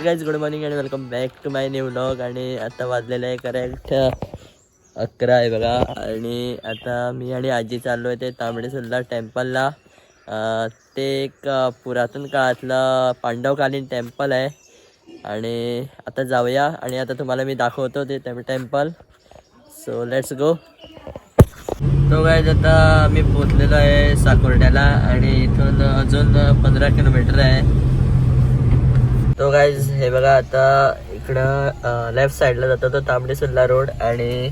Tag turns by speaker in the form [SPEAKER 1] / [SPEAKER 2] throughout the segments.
[SPEAKER 1] Guys good morning आणि welcome back to my new blog आणि आता वाजलेलं आहे करेक्ट अकरा आहे बघा. आणि आता मी आणि आजी चाललो आहे ते तांबडेसुल्ला टेम्पलला ते एक पुरातन काळातलं पांडवकालीन टेम्पल आहे. आणि आता जाऊया. आणि आता तुम्हाला मी दाखवतो ते टेम्पल सो लेट्स गो तो गायज आता मी पोचलेलो आहे साकोर्ड्याला. आणि इथून अजून पंधरा किलोमीटर आहे. तो गाईज हे बघा आता इकडं लेफ्ट साईडला जातो तो तांबडी सुल्ला रोड आणि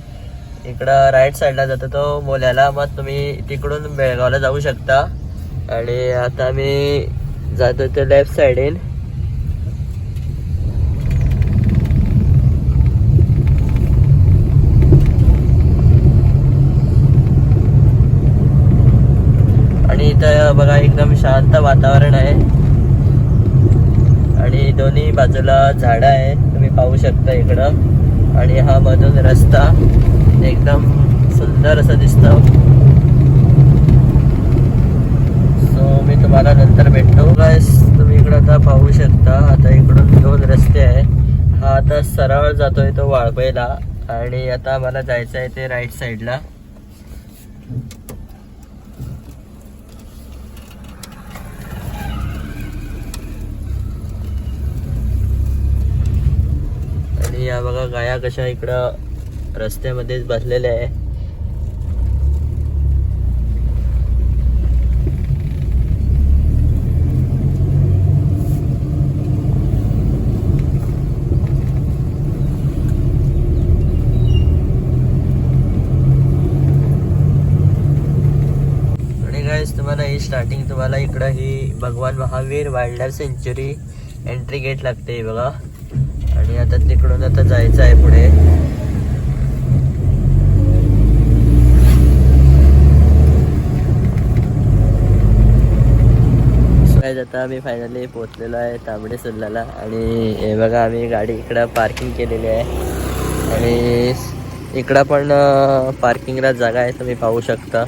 [SPEAKER 1] इकडं राईट साईडला जातो तो मोल्याला. मग तुम्ही तिकडून बेळगावला जाऊ शकता. आणि आता मी जातो तो लेफ्ट साईडीन आणि इथं बघा एकदम शांत वातावरण आहे. आणि दोन्ही बाजूला झाडं आहे तुम्ही पाहू शकता इकडं. आणि हा मधून रस्ता एकदम सुंदर असं दिसतं. सो मी तुम्हाला नंतर भेटतो. बस तुम्ही इकडं आता पाहू शकता. आता इकडून दोन रस्ते आहे हा आता सरळ जातोय तो वाळबेला आणि आता मला जायचं आहे ते राईट साईडला आणि बघा गाया कशा इकडं रस्त्यामध्येच बसलेल्या आहे. आणि तुम्हाला ही स्टार्टिंग तुम्हाला इकडं ही भगवान Mahavir wildlife sanctuary entry gate लागते बघा. आणि आता तिकडून आता जायचं आहे पुढे. आता आम्ही फायनली पोहोचलेलो आहे तांबडे सुल्लाला आणि हे बघा आम्ही गाडी इकडं पार्किंग केलेली आहे. आणि इकडं पण पार्किंगला जागा आहे तुम्ही पाहू शकता.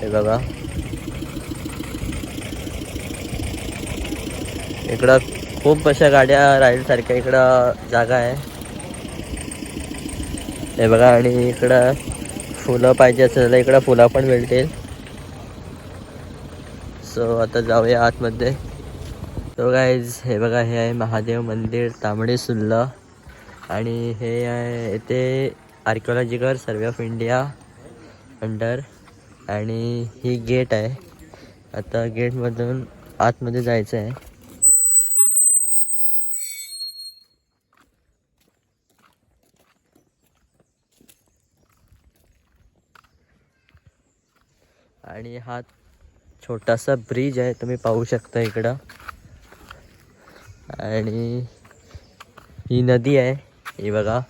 [SPEAKER 1] हे बघा. इकडं खूप अशा गाड्या राहील इकडं जागा आहे. हे बघा आणि इकडं फुलं पाहिजे असेल तर इकडं फुलं पण मिळतील. सो आता जाऊया आतमध्ये. सो गाईज हे बघा हे आहे महादेव मंदिर तांबडे सुल्ला आणि हे आहे इथे archaeological survey of India under आणि ही गेट आहे. आता गेटमधून आतमध्ये जायचं आहे. आणि हा छोटासा ब्रिज आहे तुम्ही पाहू शकता इकडं. आणि ही नदी आहे ही बघा.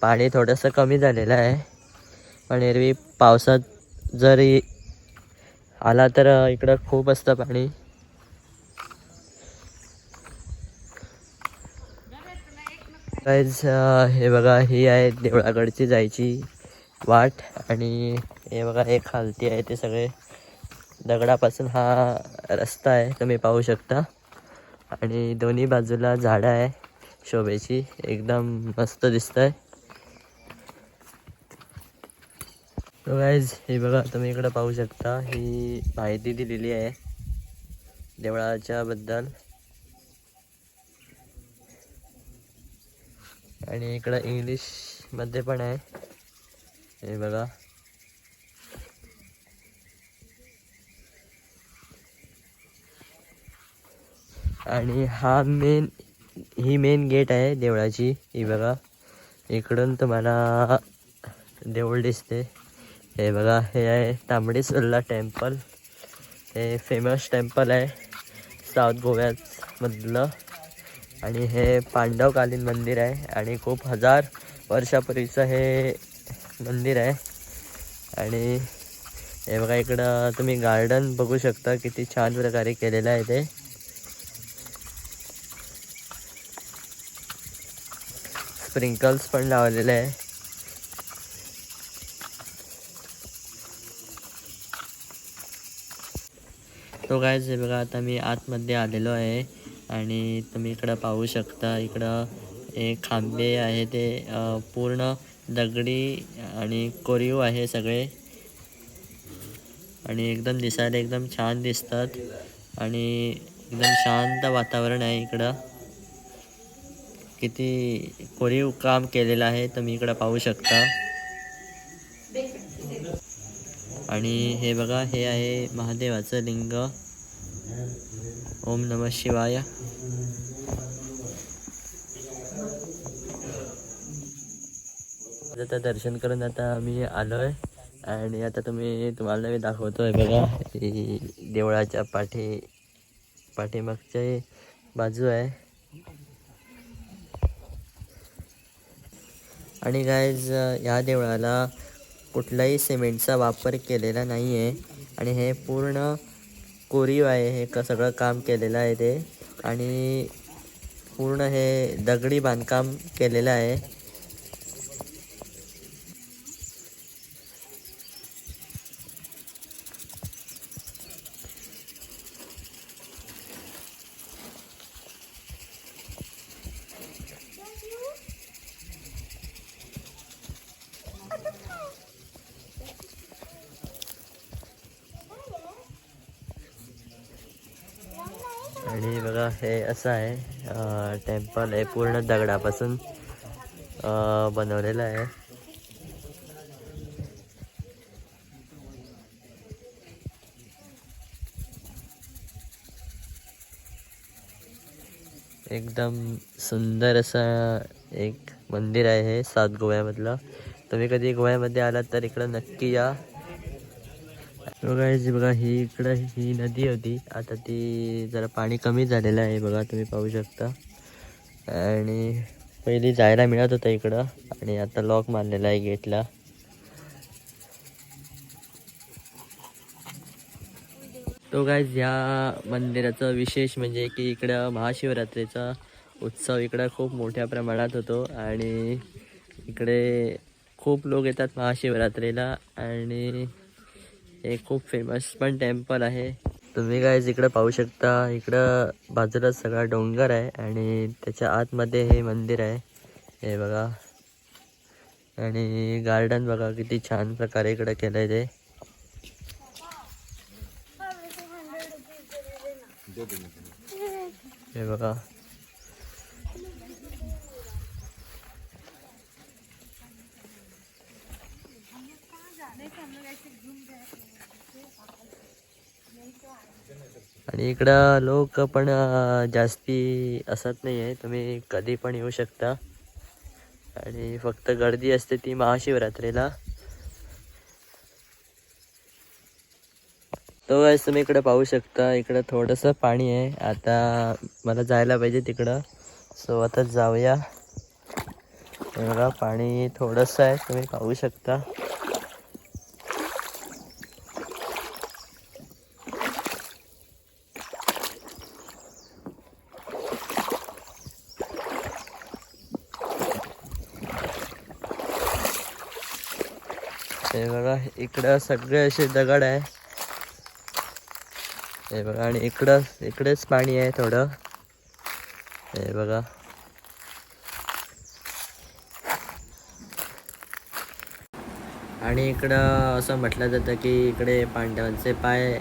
[SPEAKER 1] पाणी थोडंसं कमी झालेलं आहे. पण एरवी पावसात जरी आला तर इकडं खूप असतं पाणी. हे बघा ही आहे देवळाकडची जायची वाट आणि हे बघा हे खालती आहे ते सगळे. दगडापासून हा रस्ता आहे तुम्ही पाहू शकता. आणि दोन्ही बाजूला झाडं आहे शोभेची. एकदम मस्त दिसत आहे गाईज हे बघा तुम्ही इकडं पाहू शकता. ही माहिती दिलेली आहे देवळाच्या बद्दल. आणि इकडं इंग्लिशमध्ये पण आहे. हे बघा. आणि हा मेन ही मेन गेट आहे देवळाची. ही बघा. इकडून तुम्हाला देऊळ दिसते. हे बघा हे आहे तांबडी सुर्ला टेम्पल हे फेमस टेम्पल आहे. साऊथ गोव्यामधलं आणि हे पांडवकालीन मंदिर आहे. आणि खूप हजार वर्षापूर्वीचं हे मंदिर आहे. आणि हे बघा इकडं तुम्ही गार्डन बघू शकता किती छान प्रकारे केलेलं आहे ते. स्प्रिंकल्स पण लावलेले आहे. तो काय हे बघा आता मी आतमध्ये आलेलो आहे आणि तुम्ही इकडं पाहू शकता इकडं हे खांबे आहे ते पूर्ण दगडी आणि कोरीव आहे सगळे. आणि एकदम दिसायला एकदम छान दिसतात आणि एकदम शांत वातावरण आहे इकडं. किती कोरीव काम केलेलं आहे तुम्ही इकडं पाहू शकता. आणि हे बघा हे आहे महादेवाचं लिंग. ओम नम शिवाय. आता दर्शन करून आता आम्ही आलोय. आणि आता तुम्ही तुम्हाला मी दाखवतोय बघा देवळाच्या पाठी पाठीमागच्या बाजू आहे. आणि गायज या देवळाला कुठलाही सिमेंटचा वापर केलेला नाही आहे आणि हे पूर्ण कोरीव आहे. हे क सगळं काम केलेलं आहे ते. आणि पूर्ण हे दगडी बांधकाम केलेलं आहे. आणि बघा हे असं आहे. टेम्पल आहे पूर्ण दगडापासून बनवलेलं आहे. एकदम सुंदर असं एक मंदिर आहे हे सात गोव्यामधलं. तुम्ही कधी गोव्यामध्ये आलात तर इकडं नक्की या. बघा हे बघा ही इकडं ही नदी होती. आता ती जरा पाणी कमी झालेलं आहे बघा तुम्ही पाहू शकता. आणि पहिली जायला मिळत होतं इकडं. आणि आता लॉक मारलेला आहे गेटला. तो गायज ह्या मंदिराचं विशेष म्हणजे की इकडं महाशिवरात्रीचा उत्सव इकडं खूप मोठ्या प्रमाणात होतो. आणि इकडे खूप लोक येतात महाशिवरात्रीला. आणि हे खूप फेमस पण टेम्पल आहे. तुम्ही काय इकडं पाहू शकता इकडं बाजूला सगळा डोंगर आहे आणि त्याच्या आतमध्ये हे मंदिर आहे. हे बघा. आणि गार्डन बघा किती छान प्रकारे इकडं केलं आहे ते. हे बघा. आणि इकडं लोक पण जास्ती असत नाही आहे तुम्ही कधी पण येऊ शकता. आणि फक्त गर्दी असते ती महाशिवरात्रीला. तो वेळेस तुम्ही इकडे पाहू शकता. इकडं थोडंसं पाणी आहे. आता मला जायला पाहिजे तिकडं. सो आता जाऊया. बघा पाणी थोडंसं आहे. तुम्ही पाहू शकता. हे बघा इकडं सगळे असे दगड आहे. हे बघा आणि इकडं इकडेच पाणी आहे थोडं. हे बघा. आणि इकडं असं म्हटलं जातं की इकडे पांडवांचे पाय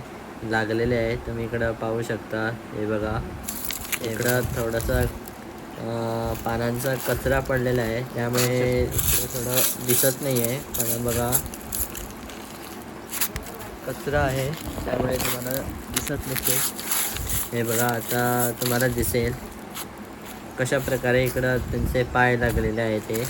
[SPEAKER 1] लागलेले आहेत. तुम्ही इकडं पाहू शकता. हे बघा. इकडं थोडंसं पानांचा कचरा पडलेला आहे. त्यामुळे थोडं दिसत नाही आहे पण बघा. कचरा आहे त्यामुळे तुम्हाला दिसत नसेल. हे बघा आता तुम्हाला दिसेल कशा प्रकारे इकडं त्यांचे पाय लागलेले आहे ते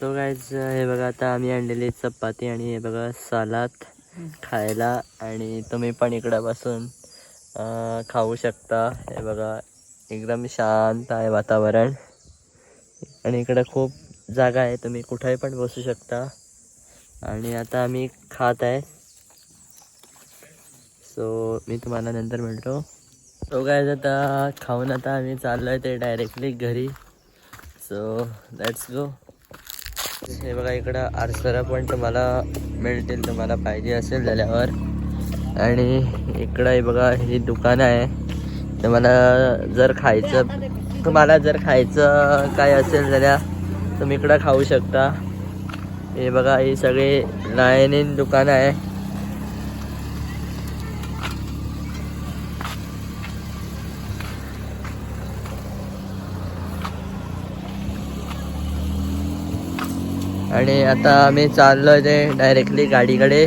[SPEAKER 1] तो गायच हे बघा आता आम्ही आणलेली चपाती आणि हे बघा सालाद खायला. आणि तुम्ही पण इकडं बसून खाऊ शकता. हे बघा एकदम शांत आहे वातावरण. आणि इकडं खूप जागा आहे तुम्ही कुठेही पण बसू शकता. आणि आता आम्ही खात आहे. सो मी तुम्हाला नंतर म्हणतो. तो काय आता खाऊन आता आम्ही चाललो आहे ते डायरेक्टली घरी. सो लेट्स गो हे बघा इकडं आरसरा पण तुम्हाला मिळतील तुम्हाला पाहिजे असेल झाल्यावर. आणि इकडं हे बघा ही दुकान आहे. तुम्हाला जर खायचं तुम्हाला जर खायचं काय असेल झाल्या तुम्ही इकडं खाऊ शकता. हे बघा ही सगळी लाईनीन दुकान आहे. आणि आता आम्ही चाललोय ते डायरेक्टली गाडीकडे.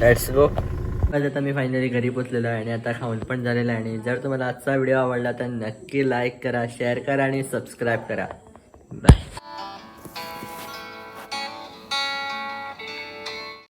[SPEAKER 1] लेट्स गो आता मी फायनली घरी पोचलेलो आहे आणि आता खाऊन पण झालेलं आहे. आणि जर तुम्हाला आजचा व्हिडिओ आवडला तर नक्की लाईक करा शेअर करा आणि सबस्क्राईब करा. बाय